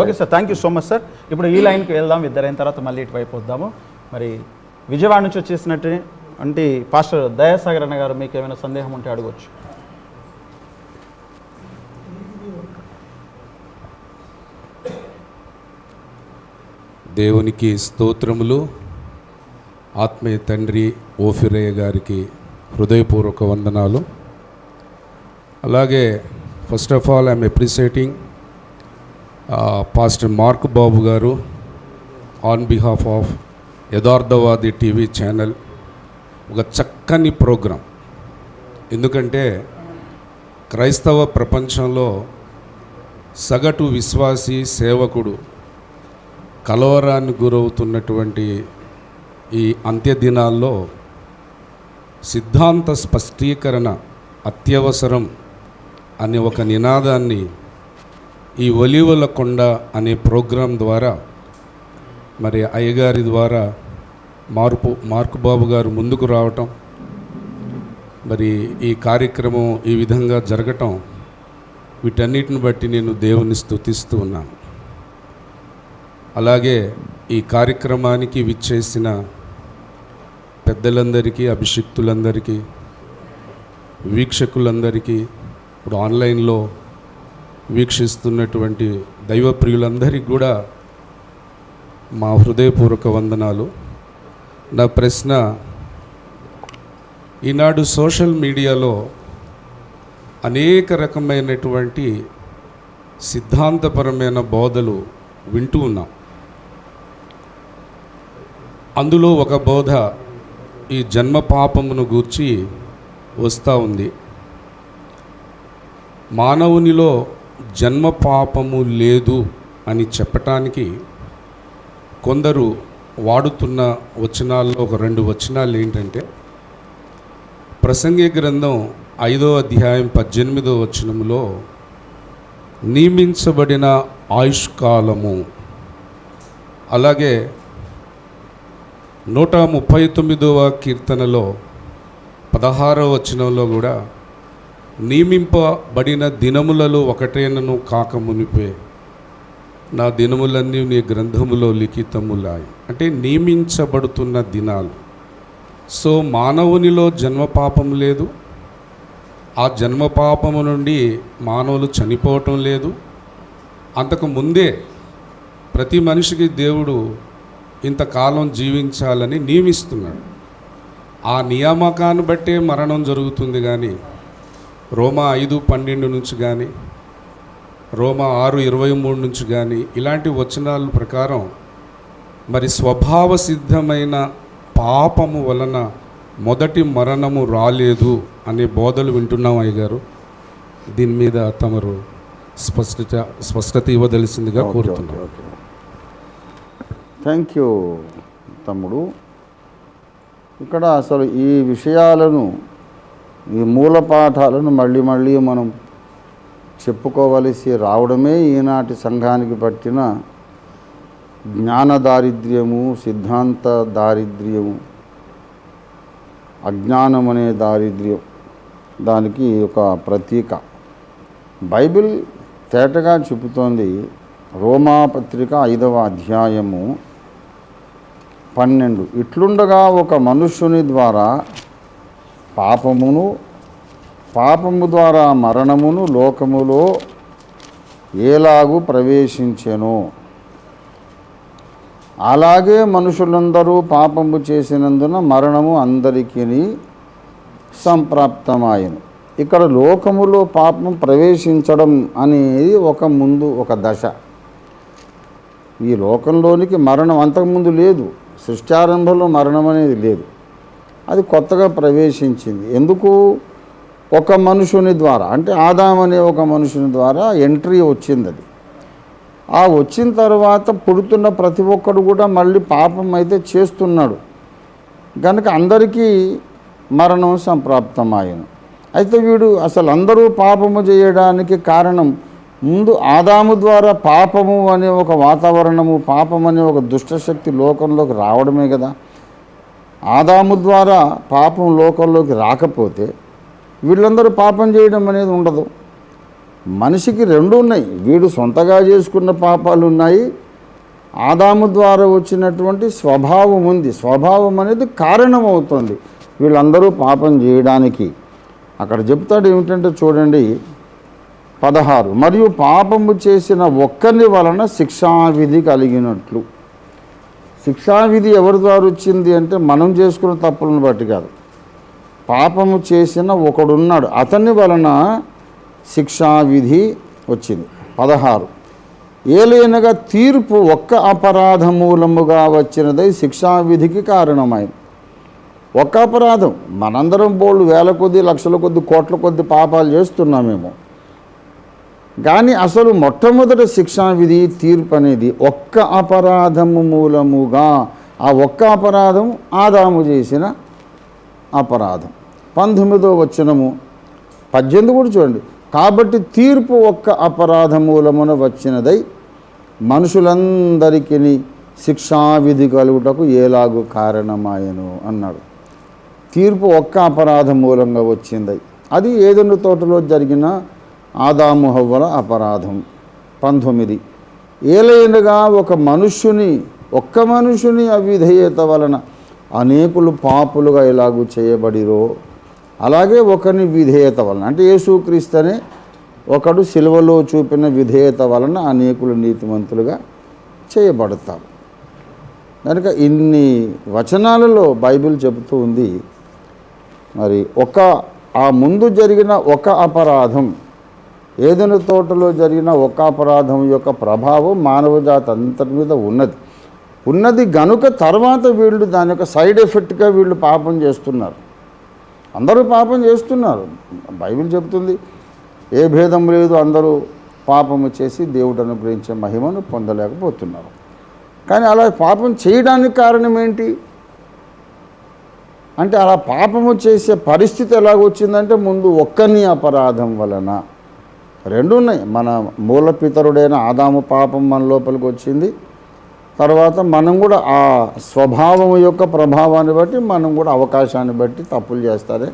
Okay sir thank you so much sir ఇప్పుడు ఈ లైన్కి వెళ్దాం ఇద్దరైన తర్వాత మళ్ళీ ఇటువైపు వద్దాము. మరి విజయవాడ నుంచి వచ్చేసినట్టు అంటే పాస్టర్ దయాసాగర్ అన్న గారు మీకు ఏమైనా సందేహం ఉంటే అడగవచ్చు దేవునికి స్తోత్రములు. ఆత్మీయ తండ్రి ఓఫిరయ్య గారికి హృదయపూర్వక వందనాలు. అలాగే first of all I'm appreciating pastor Mark Babu garu on behalf of Yatharthavadi TV channel ఒక చక్కని ప్రోగ్రాం. ఎందుకంటే క్రైస్తవ ప్రపంచంలో సగటు విశ్వాసి సేవకుడు కలవరాన్ని గురవుతున్నటువంటి ఈ అంత్యదినాల్లో సిద్ధాంత స్పష్టీకరణ అత్యవసరం అనే ఒక నినాదాన్ని ఈ ఒలివల కొండ అనే ప్రోగ్రాం ద్వారా మరి అయ్యగారి ద్వారా మార్పు మార్కు బాబు గారు ముందుకు రావటం మరి ఈ కార్యక్రమం ఈ విధంగా జరగటం వీటన్నిటిని బట్టి నేను దేవుని స్తుతిస్తూ ఉన్నాను. అలాగే ఈ కార్యక్రమానికి విచ్చేసిన పెద్దలందరికీ అభిషిక్తులందరికీ వీక్షకులందరికీ ఇప్పుడు ఆన్లైన్లో వీక్షిస్తున్నటువంటి దైవ ప్రియులందరికీ కూడా మా హృదయపూర్వక వందనాలు. నా ప్రశ్న ఈనాడు సోషల్ మీడియాలో అనేక రకమైనటువంటి సిద్ధాంతపరమైన బోధలు వింటూ ఉన్నాం. అందులో ఒక బోధ ఈ జన్మ పాపమును గూర్చి వస్తూ ఉంది. మానవునిలో జన్మ పాపము లేదు అని చెప్పటానికి కొందరు వాడుతున్న వచనాల్లో ఒక రెండు వచనాలు ఏంటంటే ప్రసంగి గ్రంథం ఐదో అధ్యాయం పద్దెనిమిదో వచనములో నియమించబడిన ఆయుష్కాలము. అలాగే నూట ముప్పై తొమ్మిదవ కీర్తనలో పదహారవ వచనంలో కూడా నియమింపబడిన దినములలో ఒకటేనను కాక మునిపే. నా దినములన్నీ నీ గ్రంథములో లిఖితములాయి. అంటే నియమించబడుతున్న దినాలు. సో మానవునిలో జన్మపాపం లేదు. ఆ జన్మపాపము నుండి మానవులు చనిపోవటం లేదు. అంతకు ముందే ప్రతి మనిషికి దేవుడు ఇంతకాలం జీవించాలని నియమిస్తున్నాడు. ఆ నియామకాన్ని బట్టే మరణం జరుగుతుంది కానీ రోమా ఐదు పన్నెండు నుంచి కానీ రోమా ఆరు ఇరవై మూడు నుంచి కానీ ఇలాంటి వచనాల ప్రకారం మరి స్వభావ సిద్ధమైన పాపము వలన మొదటి మరణము రాలేదు అనే బోధలు వింటున్నాం అయ్యగారు. దీని మీద తమరు స్పష్టత స్పష్టత ఇవ్వదలిసిందిగా కోరుతున్నాం. థ్యాంక్ యూ తమ్ముడు. ఇక్కడ అసలు ఈ విషయాలను ఈ మూల పాఠాలను మళ్ళీ మళ్ళీ మనం చెప్పుకోవలసి రావడమే ఈనాటి సంఘానికి పట్టిన జ్ఞాన దారిద్ర్యము సిద్ధాంత దారిద్ర్యము అజ్ఞానం అనే దారిద్ర్యం. దానికి ఒక ప్రతీక. బైబిల్ తేటగా చెబుతోంది రోమాపత్రిక ఐదవ అధ్యాయము పన్నెండు. ఇట్లుండగా ఒక మనుష్యుని ద్వారా పాపమును పాపము ద్వారా మరణమును లోకములో ఏలాగు ప్రవేశించెను. అలాగే మనుషులందరూ పాపము చేసినందున మరణము అందరికీ సంప్రాప్తమాయను. ఇక్కడ లోకములో పాపం ప్రవేశించడం అనేది ఒక ముందు ఒక దశ. ఈ లోకంలోనికి మరణం అంతకుముందు లేదు. సృష్టారంభంలో మరణం అనేది లేదు. అది కొత్తగా ప్రవేశించింది. ఎందుకు? ఒక మనుషుని ద్వారా. అంటే ఆదాం అనే ఒక మనుషుని ద్వారా ఎంట్రీ వచ్చింది అది. ఆ వచ్చిన తర్వాత పుడుతున్న ప్రతి ఒక్కడు కూడా మళ్ళీ పాపం అయితే చేస్తున్నాడు. కనుక అందరికీ మరణం సంప్రాప్తమాయను. అయితే వీడు అసలు అందరూ పాపము చేయడానికి కారణం ముందు ఆదాము ద్వారా పాపము అనే ఒక వాతావరణము పాపం అనే ఒక దుష్టశక్తి లోకంలోకి రావడమే కదా. ఆదాము ద్వారా పాపం లోకంలోకి రాకపోతే వీళ్ళందరూ పాపం చేయడం అనేది ఉండదు. మనిషికి రెండు ఉన్నాయి. వీడు సొంతగా చేసుకున్న పాపాలు ఉన్నాయి. ఆదాము ద్వారా వచ్చినటువంటి స్వభావం ఉంది. స్వభావం అనేది కారణం అవుతుంది వీళ్ళందరూ పాపం చేయడానికి. అక్కడ చెప్తాడు ఏమిటంటే చూడండి పదహారు. మరియు పాపము చేసిన ఒక్కరి వలన శిక్షావిధి కలిగినట్లు. శిక్షావిధి ఎవరి ద్వారా వచ్చింది అంటే మనం చేసుకున్న తప్పులను బట్టి కాదు. పాపము చేసిన ఒకడున్నాడు. అతని వలన శిక్షావిధి వచ్చింది. పదహారు. ఏలైనగా తీర్పు ఒక్క అపరాధ మూలముగా వచ్చినదై శిక్షావిధికి కారణమైంది ఒక్క అపరాధం. మనందరం బోళ్ళు వేల కొద్ది లక్షల కొద్ది కోట్ల కొద్ది పాపాలు చేస్తున్నామేమో. కానీ అసలు మొట్టమొదటి శిక్షా విధి తీర్పు అనేది ఒక్క అపరాధము మూలముగా ఆ ఒక్క అపరాధం ఆదాము చేసిన అపరాధం. పంతొమ్మిదో వచ్చినము పద్దెనిమిది కూడా చూడండి. కాబట్టి తీర్పు ఒక్క అపరాధ మూలమున వచ్చినదై మనుషులందరికీ శిక్షావిధి కలుగుటకు ఏలాగు కారణమాయను అన్నాడు. తీర్పు ఒక్క అపరాధం మూలంగా వచ్చింది. అది ఏదెన్ను తోటలో జరిగిన ఆదాముహవ్వల అపరాధం. పంతొమ్మిది. ఏలైనగా ఒక మనుష్యుని ఒక్క మనుషుని అవిధేయత వలన అనేకులు పాపులుగా ఇలాగూ చేయబడిరో అలాగే ఒకని విధేయత వలన. అంటే యేసుక్రీస్తనే ఒకడు సిలువలో చూపిన విధేయత వలన అనేకులు నీతిమంతులుగా చేయబడతారు. కనుక ఇన్ని వచనాలలో బైబిల్ చెబుతూ ఉంది మరి ఒక ఆ ముందు జరిగిన ఒక అపరాధం ఏదైనా తోటలో జరిగిన ఒక అపరాధం యొక్క ప్రభావం మానవ జాతి అంతటి మీద ఉన్నది. ఉన్నది గనుక తర్వాత వీళ్ళు దాని యొక్క సైడ్ ఎఫెక్ట్గా వీళ్ళు పాపం చేస్తున్నారు. అందరూ పాపం చేస్తున్నారు. బైబిల్ చెబుతుంది ఏ భేదం లేదు అందరూ పాపము చేసి దేవుడు అనుగ్రహించే మహిమను పొందలేకపోతున్నారు. కానీ అలా పాపం చేయడానికి కారణం ఏంటి? అంటే అలా పాపము చేసే పరిస్థితి ఎలాగొచ్చిందంటే ముందు ఒక్కని అపరాధం వలన రెండు ఉన్నాయి. మన మూలపితరుడైన ఆదాము పాపం మన లోపలికి వచ్చింది. తర్వాత మనం కూడా ఆ స్వభావం యొక్క ప్రభావాన్ని బట్టి మనం కూడా అవకాశాన్ని బట్టి తప్పులు చేస్తారే.